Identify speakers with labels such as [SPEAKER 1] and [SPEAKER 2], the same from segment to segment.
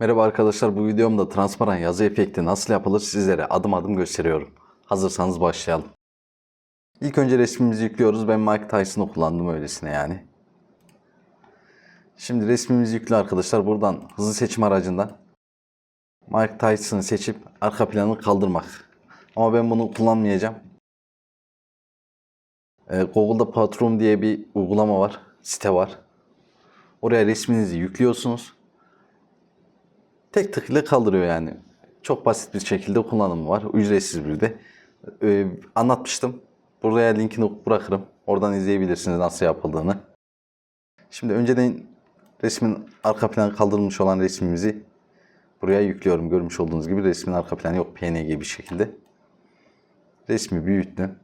[SPEAKER 1] Merhaba arkadaşlar bu videomda transparan yazı efekti nasıl yapılır sizlere adım adım gösteriyorum. Hazırsanız başlayalım. İlk önce resmimizi yüklüyoruz. Ben Mike Tyson'ı kullandım öylesine yani. Şimdi resmimizi yüklü arkadaşlar. Buradan hızlı seçim aracından Mike Tyson'ı seçip arka planı kaldırmak. Ama ben bunu kullanmayacağım. Ee, Google'da Patron diye bir uygulama var. Site var. Oraya resminizi yüklüyorsunuz. Tek tık ile kaldırıyor yani. Çok basit bir şekilde kullanımı var. Ücretsiz bir de. Ee, anlatmıştım. Buraya linkini bırakırım. Oradan izleyebilirsiniz nasıl yapıldığını. Şimdi önceden resmin arka planı kaldırılmış olan resmimizi buraya yüklüyorum. Görmüş olduğunuz gibi resmin arka planı yok PNG bir şekilde. Resmi büyüttüm.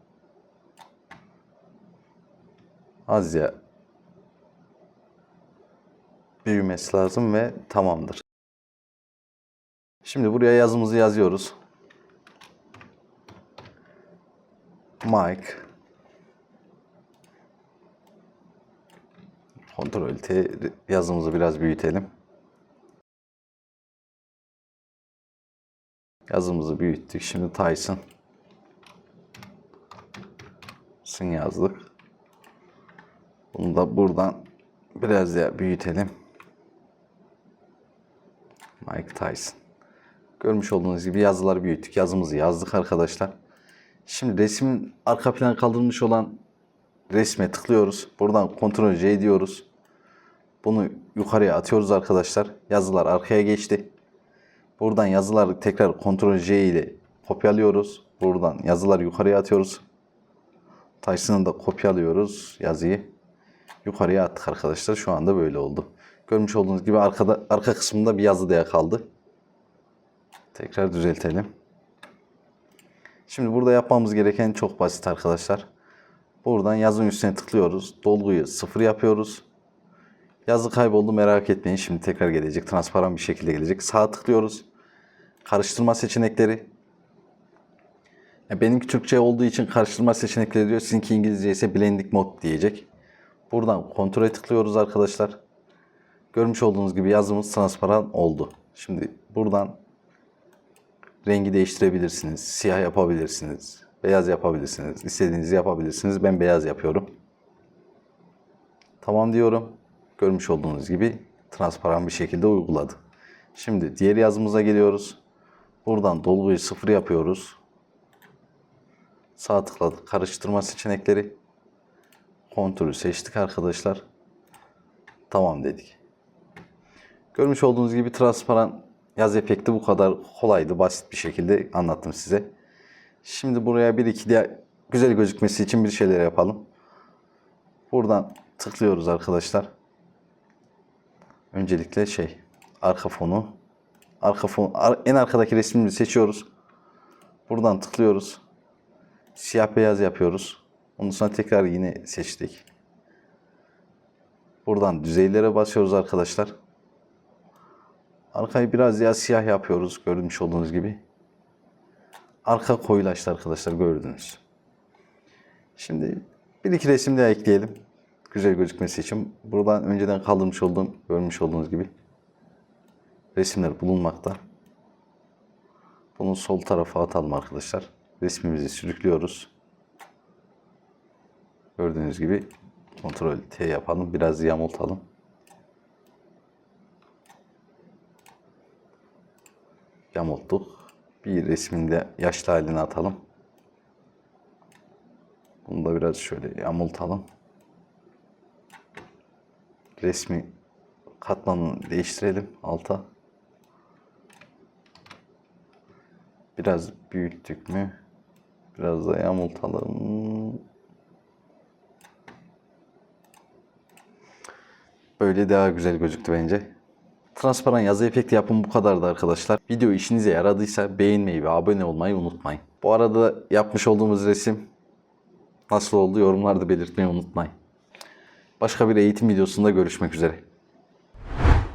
[SPEAKER 1] Az ya büyümesi lazım ve tamamdır. Şimdi buraya yazımızı yazıyoruz. Mike Ctrl T yazımızı biraz büyütelim. Yazımızı büyüttük. Şimdi Tyson Sın yazdık. Bunu da buradan biraz daha büyütelim. Mike Tyson. Görmüş olduğunuz gibi yazıları büyüttük. Yazımızı yazdık arkadaşlar. Şimdi resmin arka planı kaldırılmış olan resme tıklıyoruz. Buradan Ctrl C diyoruz. Bunu yukarıya atıyoruz arkadaşlar. Yazılar arkaya geçti. Buradan yazıları tekrar Ctrl C ile kopyalıyoruz. Buradan yazıları yukarıya atıyoruz. Tyson'ı da kopyalıyoruz yazıyı. Yukarıya attık arkadaşlar. Şu anda böyle oldu. Görmüş olduğunuz gibi arkada arka kısmında bir yazı da kaldı. Tekrar düzeltelim. Şimdi burada yapmamız gereken çok basit arkadaşlar. Buradan yazın üstüne tıklıyoruz. Dolguyu sıfır yapıyoruz. Yazı kayboldu merak etmeyin. Şimdi tekrar gelecek. Transparan bir şekilde gelecek. Sağa tıklıyoruz. Karıştırma seçenekleri. Benimki Türkçe olduğu için karıştırma seçenekleri diyor. Sizinki İngilizce ise blending mode diyecek. Buradan kontrole tıklıyoruz arkadaşlar. Görmüş olduğunuz gibi yazımız transparan oldu. Şimdi buradan rengi değiştirebilirsiniz. Siyah yapabilirsiniz. Beyaz yapabilirsiniz. İstediğinizi yapabilirsiniz. Ben beyaz yapıyorum. Tamam diyorum. Görmüş olduğunuz gibi transparan bir şekilde uyguladı. Şimdi diğer yazımıza geliyoruz. Buradan dolguyu sıfır yapıyoruz. Sağ tıkladık. Karıştırma seçenekleri. Kontürü seçtik arkadaşlar. Tamam dedik. Görmüş olduğunuz gibi transparan yaz efekti bu kadar kolaydı. Basit bir şekilde anlattım size. Şimdi buraya bir iki de güzel gözükmesi için bir şeyler yapalım. Buradan tıklıyoruz arkadaşlar. Öncelikle şey arka fonu arka fon en arkadaki resmimizi seçiyoruz. Buradan tıklıyoruz. Siyah beyaz yapıyoruz. Ondan sonra tekrar yine seçtik. Buradan düzeylere basıyoruz arkadaşlar. Arkayı biraz daha siyah yapıyoruz görmüş olduğunuz gibi. Arka koyulaştı arkadaşlar gördünüz. Şimdi bir iki resim daha ekleyelim. Güzel gözükmesi için. Buradan önceden kaldırmış olduğum, görmüş olduğunuz gibi resimler bulunmakta. Bunu sol tarafa atalım arkadaşlar. Resmimizi sürüklüyoruz. Gördüğünüz gibi kontrol T yapalım. Biraz yamultalım. Yamulttuk. Bir resminde yaşlı halini atalım. Bunu da biraz şöyle yamultalım. Resmi katmanını değiştirelim alta. Biraz büyüttük mü? Biraz da yamultalım. Böyle daha güzel gözüktü bence. Transparan yazı efekti yapım bu kadardı arkadaşlar. Video işinize yaradıysa beğenmeyi ve abone olmayı unutmayın. Bu arada yapmış olduğumuz resim nasıl oldu yorumlarda belirtmeyi unutmayın. Başka bir eğitim videosunda görüşmek üzere.